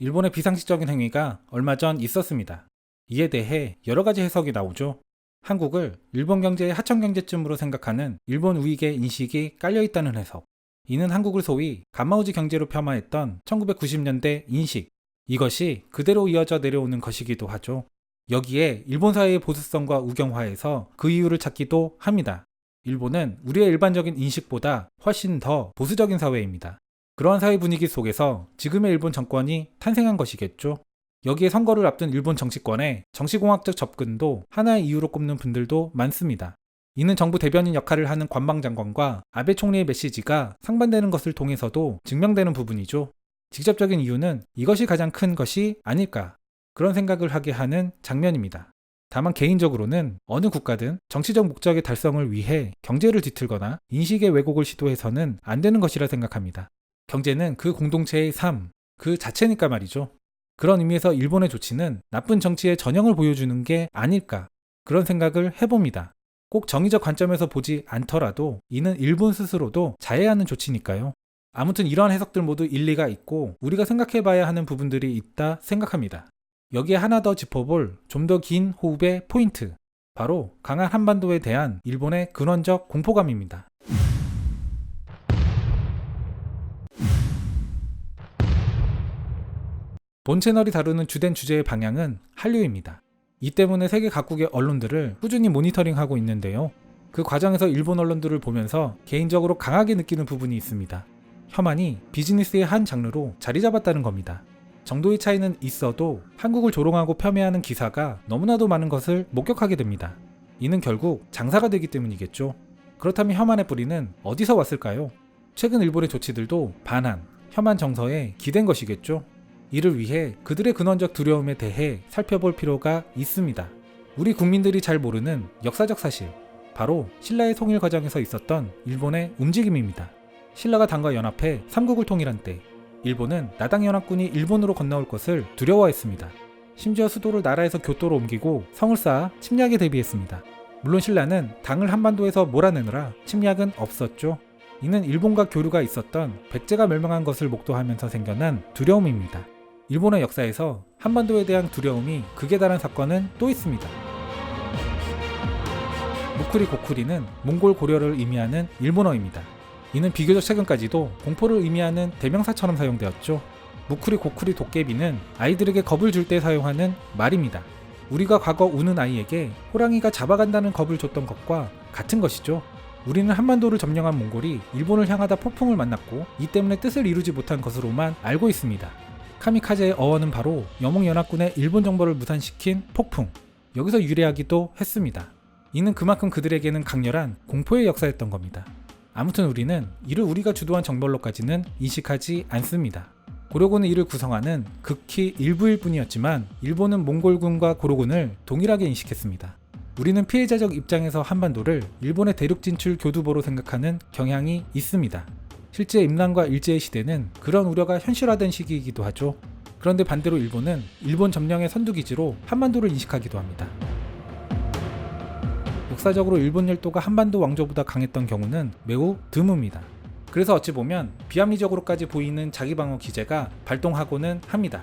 일본의 비상식적인 행위가 얼마 전 있었습니다. 이에 대해 여러 가지 해석이 나오죠. 한국을 일본 경제의 하청 경제쯤으로 생각하는 일본 우익의 인식이 깔려 있다는 해석. 이는 한국을 소위 간마우지 경제로 폄하했던 1990년대 인식. 이것이 그대로 이어져 내려오는 것이기도 하죠. 여기에 일본 사회의 보수성과 우경화에서 그 이유를 찾기도 합니다. 일본은 우리의 일반적인 인식보다 훨씬 더 보수적인 사회입니다. 그러한 사회 분위기 속에서 지금의 일본 정권이 탄생한 것이겠죠. 여기에 선거를 앞둔 일본 정치권의 정치공학적 접근도 하나의 이유로 꼽는 분들도 많습니다. 이는 정부 대변인 역할을 하는 관방장관과 아베 총리의 메시지가 상반되는 것을 통해서도 증명되는 부분이죠. 직접적인 이유는 이것이 가장 큰 것이 아닐까 그런 생각을 하게 하는 장면입니다. 다만 개인적으로는 어느 국가든 정치적 목적의 달성을 위해 경제를 뒤틀거나 인식의 왜곡을 시도해서는 안 되는 것이라 생각합니다. 경제는 그 공동체의 삶, 그 자체니까 말이죠. 그런 의미에서 일본의 조치는 나쁜 정치의 전형을 보여주는 게 아닐까 그런 생각을 해봅니다. 꼭 정의적 관점에서 보지 않더라도 이는 일본 스스로도 자해하는 조치니까요. 아무튼 이러한 해석들 모두 일리가 있고 우리가 생각해 봐야 하는 부분들이 있다 생각합니다. 여기에 하나 더 짚어볼 좀 더 긴 호흡의 포인트. 바로 강한 한반도에 대한 일본의 근원적 공포감입니다. 본 채널이 다루는 주된 주제의 방향은 한류입니다. 이 때문에 세계 각국의 언론들을 꾸준히 모니터링하고 있는데요. 그 과정에서 일본 언론들을 보면서 개인적으로 강하게 느끼는 부분이 있습니다. 혐한이 비즈니스의 한 장르로 자리 잡았다는 겁니다. 정도의 차이는 있어도 한국을 조롱하고 폄훼하는 기사가 너무나도 많은 것을 목격하게 됩니다. 이는 결국 장사가 되기 때문이겠죠. 그렇다면 혐한의 뿌리는 어디서 왔을까요? 최근 일본의 조치들도 반한, 혐한 정서에 기댄 것이겠죠. 이를 위해 그들의 근원적 두려움에 대해 살펴볼 필요가 있습니다. 우리 국민들이 잘 모르는 역사적 사실, 바로 신라의 통일 과정에서 있었던 일본의 움직임입니다. 신라가 당과 연합해 삼국을 통일한 때 일본은 나당 연합군이 일본으로 건너올 것을 두려워했습니다. 심지어 수도를 나라에서 교토로 옮기고 성을 쌓아 침략에 대비했습니다. 물론 신라는 당을 한반도에서 몰아내느라 침략은 없었죠. 이는 일본과 교류가 있었던 백제가 멸망한 것을 목도하면서 생겨난 두려움입니다. 일본의 역사에서 한반도에 대한 두려움이 극에 달한 사건은 또 있습니다. 무쿠리 고쿠리는 몽골 고려를 의미하는 일본어입니다. 이는 비교적 최근까지도 공포를 의미하는 대명사처럼 사용되었죠. 무쿠리 고쿠리 도깨비는 아이들에게 겁을 줄 때 사용하는 말입니다. 우리가 과거 우는 아이에게 호랑이가 잡아간다는 겁을 줬던 것과 같은 것이죠. 우리는 한반도를 점령한 몽골이 일본을 향하다 폭풍을 만났고 이 때문에 뜻을 이루지 못한 것으로만 알고 있습니다. 카미카제의 어원은 바로 여몽연합군의 일본 정보를 무산시킨 폭풍. 여기서 유래하기도 했습니다. 이는 그만큼 그들에게는 강렬한 공포의 역사였던 겁니다. 아무튼 우리는 이를 우리가 주도한 정벌로까지는 인식하지 않습니다. 고려군은 이를 구성하는 극히 일부일 뿐이었지만 일본은 몽골군과 고려군을 동일하게 인식했습니다. 우리는 피해자적 입장에서 한반도를 일본의 대륙 진출 교두보로 생각하는 경향이 있습니다. 실제 임란과 일제의 시대는 그런 우려가 현실화된 시기이기도 하죠. 그런데 반대로 일본은 일본 점령의 선두기지로 한반도를 인식하기도 합니다. 역사적으로 일본 열도가 한반도 왕조보다 강했던 경우는 매우 드뭅니다. 그래서 어찌 보면 비합리적으로까지 보이는 자기방어 기제가 발동하고는 합니다.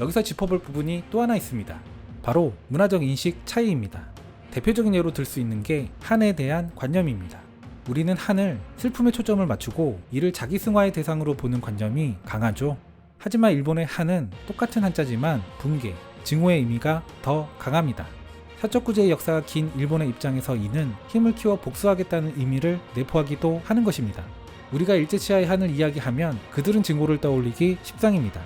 여기서 짚어볼 부분이 또 하나 있습니다. 바로 문화적 인식 차이입니다. 대표적인 예로 들 수 있는 게 한에 대한 관념입니다. 우리는 한을 슬픔에 초점을 맞추고 이를 자기 승화의 대상으로 보는 관념이 강하죠. 하지만 일본의 한은 똑같은 한자지만 분계, 증오의 의미가 더 강합니다. 사적 구제의 역사가 긴 일본의 입장에서 이는 힘을 키워 복수하겠다는 의미를 내포하기도 하는 것입니다. 우리가 일제치하의 한을 이야기하면 그들은 증오를 떠올리기 십상입니다.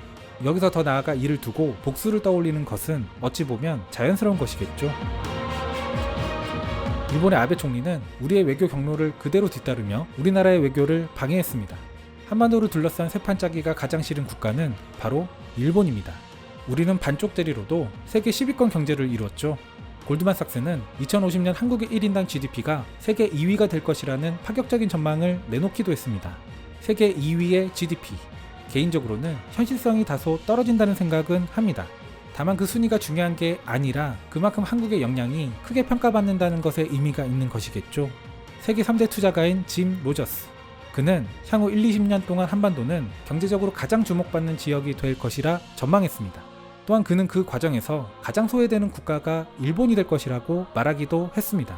여기서 더 나아가 이를 두고 복수를 떠올리는 것은 어찌 보면 자연스러운 것이겠죠. 일본의 아베 총리는 우리의 외교 경로를 그대로 뒤따르며 우리나라의 외교를 방해했습니다. 한반도를 둘러싼 세판짜기가 가장 싫은 국가는 바로 일본입니다. 우리는 반쪽 대리로도 세계 10위권 경제를 이루었죠. 골드만삭스는 2050년 한국의 1인당 GDP가 세계 2위가 될 것이라는 파격적인 전망을 내놓기도 했습니다. 세계 2위의 GDP. 개인적으로는 현실성이 다소 떨어진다는 생각은 합니다. 다만 그 순위가 중요한 게 아니라 그만큼 한국의 역량이 크게 평가받는다는 것에 의미가 있는 것이겠죠. 세계 3대 투자가인 짐 로저스. 그는 향후 1, 20년 동안 한반도는 경제적으로 가장 주목받는 지역이 될 것이라 전망했습니다. 또한 그는 그 과정에서 가장 소외되는 국가가 일본이 될 것이라고 말하기도 했습니다.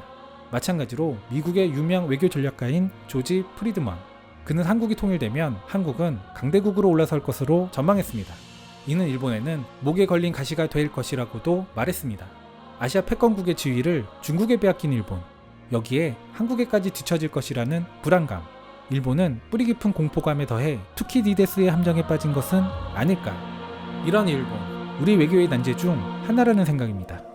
마찬가지로 미국의 유명 외교 전략가인 조지 프리드먼. 그는 한국이 통일되면 한국은 강대국으로 올라설 것으로 전망했습니다. 이는 일본에는 목에 걸린 가시가 될 것이라고도 말했습니다. 아시아 패권국의 지위를 중국에 빼앗긴 일본. 여기에 한국에까지 뒤처질 것이라는 불안감. 일본은 뿌리 깊은 공포감에 더해 투키디데스의 함정에 빠진 것은 아닐까. 이런 일본, 우리 외교의 난제 중 하나라는 생각입니다.